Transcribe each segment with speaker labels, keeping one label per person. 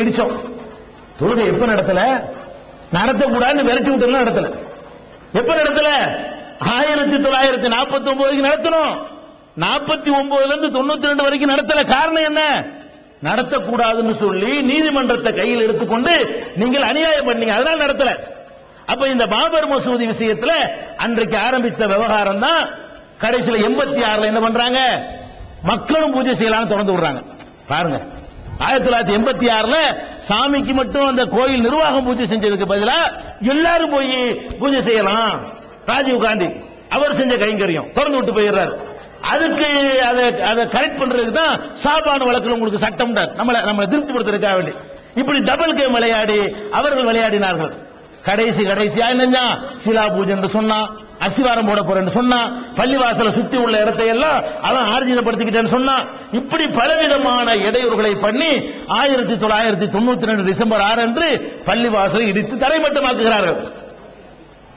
Speaker 1: இடிச்சோம் தொழுகை எப்ப நடத்தல? நடத்தக்கூடாதுன்னு விரட்டி விட்டு நடத்தல. எப்ப நடத்தல? ஆயிரத்தி தொள்ளாயிரத்தி நாற்பத்தி ஒன்பதுக்கு நடத்தணும். நாற்பத்தி ஒன்பதுல இருந்து தொண்ணூத்தி ரெண்டு வரைக்கும் நடத்தல. காரணம் என்ன? நடத்தக்கூடாதுன்னு சொல்லி நீதிமன்றத்தை கையில் எடுத்துக்கொண்டு நீங்கள் அநியாயம் பண்ணீங்க. அதனால நடத்தல. அப்ப இந்த பாபர் மசூதி விஷயத்துல அன்றைக்கு ஆரம்பித்த விவகாரம் தான் கடைசியில் எண்பத்தி ஆறுல என்ன பண்றாங்க? மக்களும் பூஜை செய்யலாம்னு திறந்து விடுறாங்க. பாருங்க. ஆயிரத்தி தொள்ளாயிரத்தி எண்பத்தி ஆறுல சாமிக்கு மட்டும் அந்த கோயில் நிர்வாகம் பூஜை செஞ்சதுக்கு பதிலா எல்லாரும் போய் பூஜை செய்யலாம். ராஜீவ் காந்தி அவர் செஞ்ச கைங்கரியம். திறந்து விட்டு போயிடுறாரு. அதுக்கு அதை அதை கரெக்ட் பண்றதுக்கு தான் சாபான வழக்கில் உங்களுக்கு சட்டம் நம்மளை நம்மளை திருப்திப்படுத்துறதுக்காக வேண்டி. இப்படி டபுள் கேம் விளையாடி அவர்கள் விளையாடினார்கள். கடைசி கடைசியா என்னஞ்சா? சிலா பூஜை என்று சொன்னான். அசிவாரம் போட போறேன்னு சொன்னான் பள்ளிவாசல சுத்தி உள்ள இடத்தை எல்லாம் அவன் ஆர்ஜினப்படுத்திக்கிட்டேன்னு சொன்னா இப்படி பலவிதமான இடையூறுகளை பண்ணி ஆயிரத்தி தொள்ளாயிரத்தி தொண்ணூத்தி ரெண்டு டிசம்பர் ஆறு அன்று பள்ளிவாசலை இடித்து தரைமட்டமாக்குகிறார்கள்.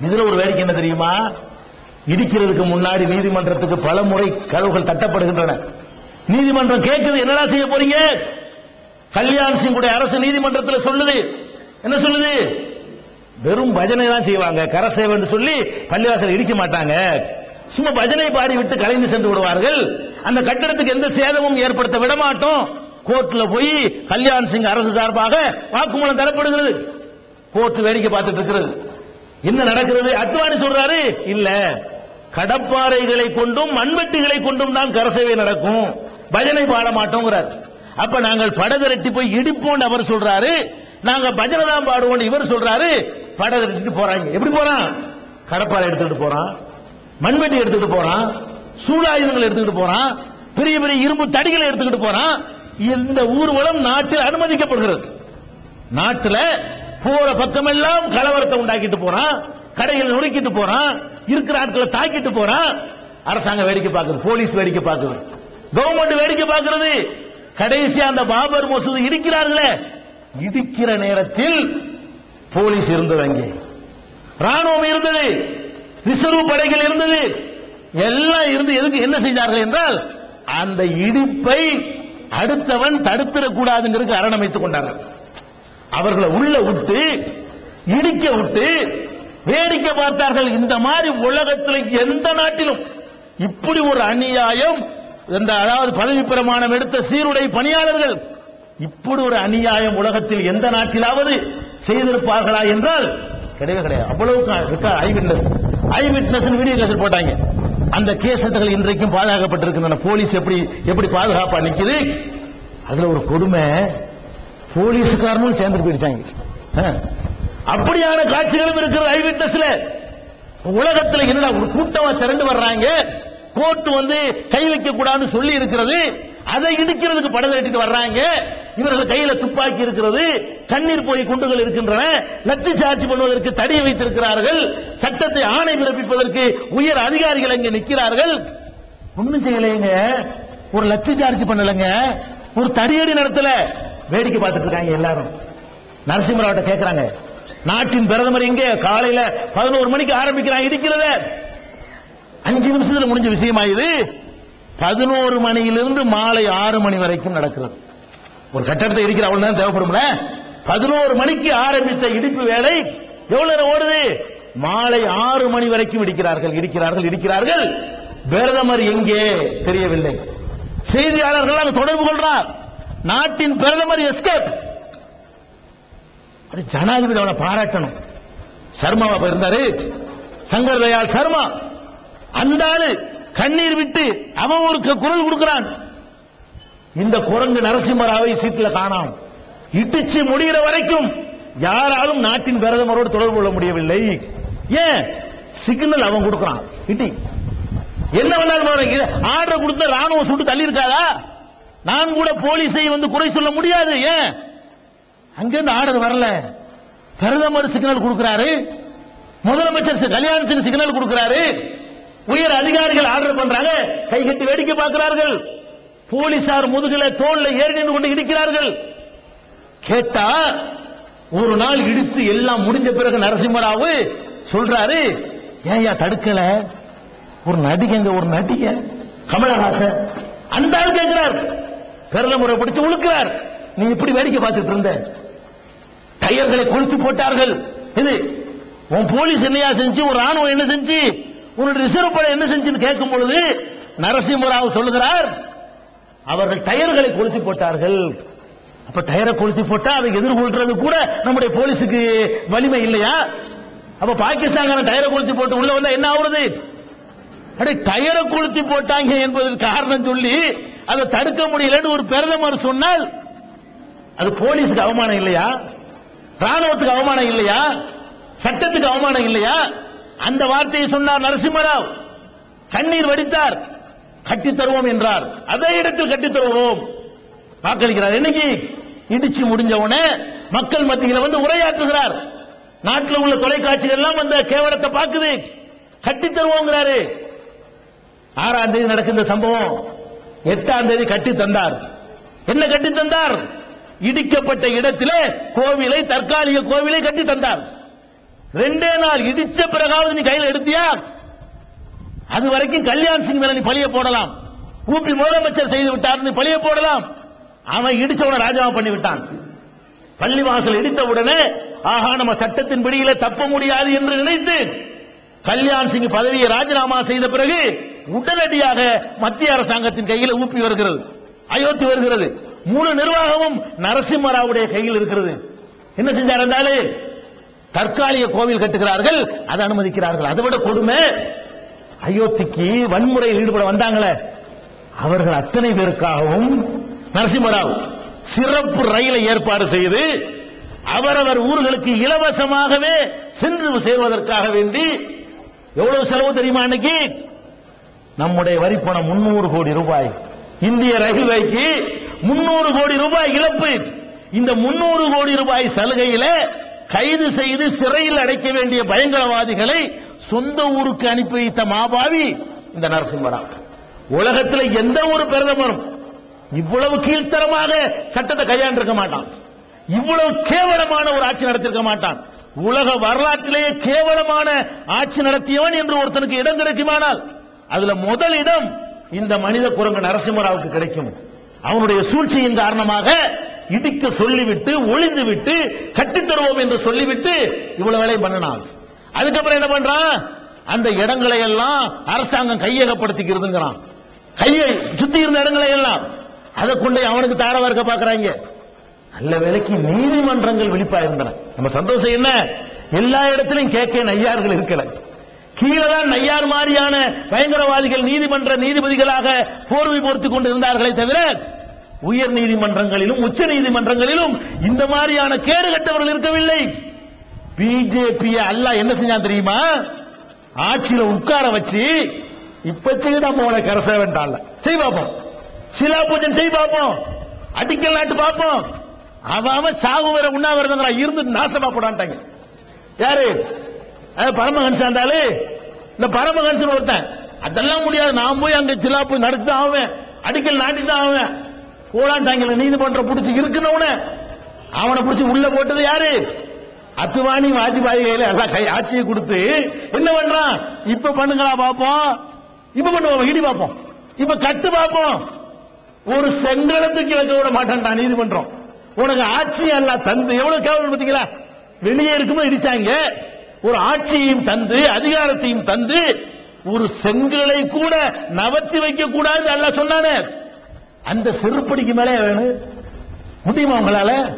Speaker 1: இதுல ஒரு வேடிக்கை என்ன தெரியுமா? இடிக்கிறதுக்கு முன்னாடி நீதிமன்றத்துக்கு பல முறை கதவுகள் தட்டப்படுகின்றன. நீதிமன்றம் கேட்குது என்னடா செய்ய போறீங்க? கல்யாண் சிங்குடைய அரசு நீதிமன்றத்தில் சொல்லுது. என்ன சொல்லுது? வெறும் பஜனை தான் செய்வாங்க. கரசேவன் சொல்லி பள்ளிவாசல் இடிக்க மாட்டாங்க. சும்மா பஜனை பாடி விட்டு கலைந்து சென்று விடுவார்கள். அந்த கட்டிடத்துக்கு எந்த சேதமும் ஏற்படுத்த விட மாட்டோம் கோர்ட்ல போய் கல்யாண் சிங் அரசு சார்பாக வாக்குமூலம் தரப்படுகிறது. கோர்ட் வேடிக்கை பார்த்துட்டு இருக்கிறது. என்ன நடக்கிறது? அத்வானி சொல்றாரு இல்ல கடப்பாறைகளை கொண்டும் மண்வெட்டிகளை கொண்டும் தான் கரசேவை நடக்கும். பஜனை பாட மாட்டோங்கிறார். அப்ப நாங்கள் படதிரட்டி போய் இடிப்போம் அவர் சொல்றாரு. நாங்க பஜனை தான் பாடுவோம் இவர் சொல்றாரு. படதிரட்டிட்டு போறாங்க. எப்படி போறான்? கடப்பாறை எடுத்துக்கிட்டு போறான். மண்வெட்டி எடுத்துக்கிட்டு போறான். சூடாயுதங்கள் எடுத்துக்கிட்டு போறான். பெரிய பெரிய இரும்பு தடிகளை எடுத்துக்கிட்டு போறான். இந்த ஊர்வலம் நாட்டில் அனுமதிக்கப்படுகிறது. நாட்டில் போற பக்கமெல்லாம் கலவரத்தை உண்டாக்கிட்டு போறான். கடைகள் நுழைக்கிட்டு போறான். இருக்கிற ஆட்களை தாக்கிட்டு போறான். அரசாங்கம் வேடிக்கை பார்க்குறது போலீஸ் வேடிக்கை பார்க்குறது கவர்மெண்ட் வேடிக்கை பார்க்கிறது. கடைசி அந்த பாபர் மசூதி இருக்கிறார்களே. இடிக்கிற நேரத்தில் போலீஸ் இருந்தது அங்கே. ராணுவம் இருந்தது. ரிசர்வ் படைகள் இருந்தது. எல்லாம் இருந்து எதுக்கு என்ன செஞ்சார்கள் என்றால் அந்த இடிப்பை அடுத்தவன் தடுத்திடக்கூடாதுங்கிறதுக்கு அரணமைத்துக் கொண்டார்கள். அவர்களை உள்ள விட்டு இடிக்க விட்டு வேடிக்கை பார்த்தார்கள். இந்த மாதிரி உலகத்தில் எந்த நாட்டிலும் இப்படி ஒரு அநியாயம் இந்த அதாவது பதவி பிரமாணம் எடுத்த சீருடை பணியாளர்கள் இப்படி ஒரு அநியாயம் உலகத்தில் எந்த நாட்டிலாவது செய்திருப்பார்களா என்றால் கிடையவே கிடையாது. அவ்வளவு eye witness eye witness video cassette போட்டாங்க. அந்த கேசட்டுகள் இன்றைக்கும் பாதுகாக்கப்பட்டிருக்கின்றன. போலீஸ் எப்படி எப்படி பாதுகாப்பா நிக்குது? அதுல ஒரு கொடுமை போலீஸுக்காரனும் சேர்ந்து போயிடுச்சாங்க. அப்படியான காட்சிகளும் இருக்கிறது ஐ விட்னஸ்ல உலகத்துல என்னடா ஒரு கூட்டமா திரண்டு வர்றாங்க? கோர்ட் வந்து கை வைக்க கூடாதுன்னு சொல்லி இருக்கிறது. அதை இடிக்கிறதுக்கு படம் கட்டிட்டு வர்றாங்க. இவர்கள் கையில துப்பாக்கி இருக்கிறது கண்ணீர் போய் குண்டுகள் இருக்கின்றன லட்டு சார்ஜ் பண்ணுவதற்கு தடியை வைத்திருக்கிறார்கள் சட்டத்தை ஆணை பிறப்பிப்பதற்கு உயர் அதிகாரிகள் அங்கே நிற்கிறார்கள். ஒண்ணும் செய்யலைங்க. ஒரு லட்டு சார்ஜ் பண்ணலங்க. ஒரு தடியடி நடத்தல. வேடிக்கை பார்த்துட்டு இருக்காங்க எல்லாரும். நரசிம்மராவட்ட கேட்கிறாங்க நாட்டின் பிரதமர் இங்கே காலையில பதினோரு மணிக்கு ஆரம்பிக்கிறாங்க இருக்கிறத. அஞ்சு நிமிஷத்துல முடிஞ்ச விஷயமா இது? பதினோரு மணியிலிருந்து மாலை ஆறு மணி வரைக்கும் நடக்கிறது. ஒரு கட்டடத்தை இருக்கிற அவ்வளவு நேரம் தேவைப்படும்ல? பதினோரு மணிக்கு ஆரம்பித்த இடிப்பு வேலை எவ்வளவு நேரம் ஓடுது? மாலை ஆறு மணி வரைக்கும் இடிக்கிறார்கள் இருக்கிறார்கள் இருக்கிறார்கள் பிரதமர் எங்கே தெரியவில்லை. செய்தியாளர்கள் அங்கு தொடர்பு கொள்றார். நாட்டின் பிரதமர் எஸ்கேப். ஜனாதிபதி அவனை பாராட்டணும். சர்மாவா இருந்தாரு. சங்கர் தயாள் சர்மா. அந்த ஆளு கண்ணீர் விட்டு அவன் ஒரு குரல் கொடுக்கிறான். இந்த குரங்கு நரசிம்மராவை சீட்டில் காணாம். இட்டிச்சு முடிகிற வரைக்கும் யாராலும் நாட்டின் பிரதமரோடு தொடர்பு கொள்ள முடியவில்லை. ஏன்? சிக்னல் அவன் கொடுக்கிறான். இட்டி என்ன வேணாலும் ஆர்டர் கொடுத்த ராணுவம் சுட்டு தள்ளி இருக்காதா நான் கூட போலீஸை வந்து குறை சொல்ல முடியாது. ஏன்? அங்கிருந்து ஆர்டர் வரல. பிரதமர் சிக்னல் கொடுக்கிறாரு. முதலமைச்சர் கல்யாண சிங் சிக்னல் கொடுக்கிறாரு. உயர் அதிகாரிகள் ஆர்டர் பண்றாங்க. கை கட்டி வேடிக்கை பார்க்கிறார்கள். போலீசார் முதுகில தோல்ல ஏறி நின்று கொண்டு இடிக்கிறார்கள் கேட்டா ஒரு நாள் இடித்து எல்லாம் முடிஞ்ச பிறகு நரசிம்மராவு சொல்றாரு ஏயா தடுக்கல. ஒரு நடிகங்க ஒரு நடிகை. கமலஹாசன் அந்த ஆள் கேட்கிறார். பிரதமரை பிடிச்சு உழுக்கிறார். நீ இப்படி வேடிக்கை பார்த்துட்டு இருந்த? டயர்களை கொளுத்தி போட்டார்கள். இது உன் போலீஸ் என்னையா செஞ்சு ஒரு ராணுவம் என்ன செஞ்சு உன்னோட ரிசர்வ் படை என்ன செஞ்சுன்னு கேட்கும் பொழுது நரசிம்மராவ் சொல்லுகிறார் அவர்கள் டயர்களை கொளுத்தி போட்டார்கள். அப்ப டயரை கொளுத்தி போட்டா அதை எதிர்கொள்றது கூட நம்முடைய போலீஸுக்கு வலிமை இல்லையா? அப்ப பாகிஸ்தான் டயரை கொளுத்தி போட்டு உள்ள வந்தா என்ன ஆகுறது அடே டயரை கொளுத்தி போட்டாங்க என்பதற்கு காரணம் சொல்லி அதை தடுக்க முடியலன்னு ஒரு பிரதமர் சொன்னால் அது போலீஸுக்கு அவமானம் இல்லையா? ராணுவத்துக்கு அவமானம் இல்லையா? சட்டத்துக்கு அவமானம் இல்லையா? அந்த வார்த்தையை சொன்னார் நரசிம்மராவ். கண்ணீர் வடித்தார். கட்டி தருவோம் என்றார். அதே இடத்தில் கட்டி தருவோம் வாக்களிக்கிறார் இன்னைக்கு இடிச்சு முடிஞ்ச உடனே மக்கள் மத்தியில் வந்து உரையாற்றுகிறார். நாட்டில் உள்ள தொலைக்காட்சிகள் எல்லாம் அந்த கேவலத்தை பார்க்குது. கட்டி தருவோங்கிறாரு ஆறாம் தேதி நடக்கின்ற சம்பவம் எட்டாம் தேதி கட்டி தந்தார். என்ன கட்டி தந்தார்? இடிக்கப்பட்ட இடத்திலே கோவிலை தற்காலிக கோவிலை கட்டி தந்தார். ரெண்டே நாள் இடிச்ச பிறகாவது நீ கையில் எடுத்தியா? அது வரைக்கும் கல்யாண் சிங் மேல நீ பழிய போடலாம். கூப்பி முதலமைச்சர் செய்து விட்டார் நீ பழிய போடலாம். அவன் இடிச்சவன ராஜாவா பண்ணி விட்டான். பள்ளிவாசல் இடித்த உடனே ஆஹா நம்ம சட்டத்தின் பிடியில தப்ப முடியாது என்று நினைத்து கல்யாண் சிங் பதவியை ராஜினாமா செய்த பிறகு உடனடியாக மத்திய அரசாங்கத்தின் கையில் ஊப்பி வருகிறது. அயோத்தி வருகிறது. முழு நிர்வாகமும் நரசிம்மராவுடைய கையில் இருக்கிறது. என்ன செஞ்சார் என்றாலே தற்காலிக கோவில் கட்டுகிறார்கள் அதை அனுமதிக்கிறார்கள். அதை விட கொடுமை அயோத்திக்கு வன்முறையில் ஈடுபட வந்தாங்களே அவர்கள் அத்தனை பேருக்காகவும் நரசிம்மராவ் சிறப்பு ரயிலை ஏற்பாடு செய்து அவரவர் ஊர்களுக்கு இலவசமாகவே சென்று சேர்வதற்காக வேண்டி எவ்வளவு செலவு தெரியுமா அன்னைக்கு? நம்முடைய வரிப்பணம் முன்னூறு கோடி ரூபாய். இந்திய ரயில்வேக்கு முன்னூறு கோடி ரூபாய் இழப்பு. இந்த முன்னூறு கோடி ரூபாய் சலுகையில கைது செய்து சிறையில் அடைக்க வேண்டிய பயங்கரவாதிகளை சொந்த ஊருக்கு அனுப்பி வைத்த மாபாவி இந்த நரசிம்மராவ் உலகத்தில் எந்த ஒரு பிரதமரும் இவ்வளவு கீழ்த்தரமாக சட்டத்தை கையாண்டிருக்க மாட்டான். இவ்வளவு கேவலமான ஒரு ஆட்சி நடத்திருக்க மாட்டான். உலக வரலாற்றிலேயே கேவலமான ஆட்சி நடத்தியவன் என்று ஒருத்தனுக்கு இடம் கிடைக்குமானால் அதுல முதல் இடம் இந்த மனித குரங்கு நரசிம்மராவுக்கு கிடைக்கும். அவனுடைய சூழ்ச்சியின் காரணமாக இடிக்க சொல்லிவிட்டு ஒளிந்து விட்டு என்று சொல்லிவிட்டு இவ்வளவு வேலை பண்ணினான். அதுக்கப்புறம் என்ன பண்றான்? அந்த இடங்களை எல்லாம் அரசாங்கம் கையகப்படுத்திக்கிறதுங்கிறான். கையை சுத்தி இருந்த இடங்களை எல்லாம். அதை கொண்டு அவனுக்கு தாரவா இருக்க பாக்குறாங்க. நல்ல வேலைக்கு நீதிமன்றங்கள் விழிப்பா இருந்தன நம்ம சந்தோஷம் என்ன? எல்லா இடத்திலும் கேட்க நையார்கள் இருக்கல. கீழே தான் நையார் மாதிரியான பயங்கரவாதிகள் நீதிமன்ற நீதிபதிகளாக போர்வை பொறுத்துக் கொண்டு இருந்தார்களே தவிர உயர் நீதிமன்றங்களிலும் உச்ச நீதிமன்றங்களிலும் இந்த மாதிரியான கேடு கட்டவர்கள் இருக்கவில்லை. பிஜேபி அல்லாஹ் என்ன செஞ்சான் தெரியுமா? ஆட்சியில உட்கார வச்சு இப்ப செய்து நம்ம உனக்கு கரச வேண்டாம்ல. செய் பார்ப்போம் சிலா பூஜன் செய் பார்ப்போம் அடிக்கல் நாட்டு பார்ப்போம் அவன் சாவு சாகு வேற உண்ணாவிரதங்களா இருந்து நாசமா போடான்ட்டாங்க. யாரு? பரமஹன்ஸ் இருந்தாலே இந்த பரமஹன்ஸ் ஒருத்தன். அதெல்லாம் முடியாது. நான் போய் அங்க சிலா போய் நடத்தி ஆவேன். அடிக்கல் நாட்டி தான் ஆவேன். போடான்ட்டாங்க. நீதிமன்றம் பிடிச்சி இருக்கணும்னு அவனை பிடிச்சி உள்ள போட்டது யாரு? அத்துவானி வாஜ்பாய் கையில எல்லாம் கை ஆட்சியை கொடுத்து என்ன பண்றான் இப்ப பண்ணுங்களா பாப்போம். இப்ப பண்ணுவோம் இடி பார்ப்போம் இப்ப கட்டு பார்ப்போம் ஒரு செங்கலத்துக்கு வைக்க விட மாட்டான்டா நீதிமன்றம் உனக்கு ஆட்சி எல்லாம் தந்து. எவ்வளவு கேவலம் பார்த்தீங்களா வெளியே இருக்கும்போது இடிச்சாங்க. ஒரு ஆட்சியையும் தந்து அதிகாரத்தையும் தந்து ஒரு செங்கலை கூட நவத்தி வைக்க கூடாது அல்ல சொன்னானே. அந்த செருப்படிக்கு மேலே வேணும். முடியுமா உங்களால?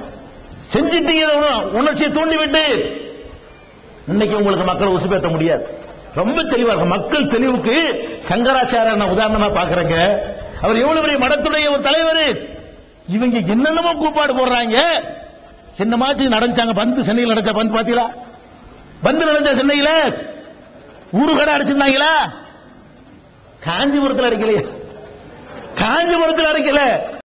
Speaker 1: செஞ்சிட்டீங்க உணர்ச்சியை தூண்டி விட்டு இன்னைக்கு உங்களுக்கு மக்களை உசுப்பேற்ற முடியாது. ரொம்ப தெளிவா இருக்கும். மக்கள் தெளிவுக்கு சங்கராச்சாரிய நான் உதாரணமா பாக்குறேங்க அவர் எவ்வளவு பெரிய மடத்துடைய ஒரு தலைவர். இவங்க என்னென்னமோ கூப்பாடு போடுறாங்க. என்ன மாதிரி நடந்தாங்க பந்து சென்னையில் நடந்த பந்து பாத்தீங்களா பந்து நடந்த சென்னையில ஊரு கடை அடிச்சிருந்தாங்களா? காஞ்சிபுரத்தில் அடிக்கலையா. காஞ்சிபுரத்தில் அடிக்கல.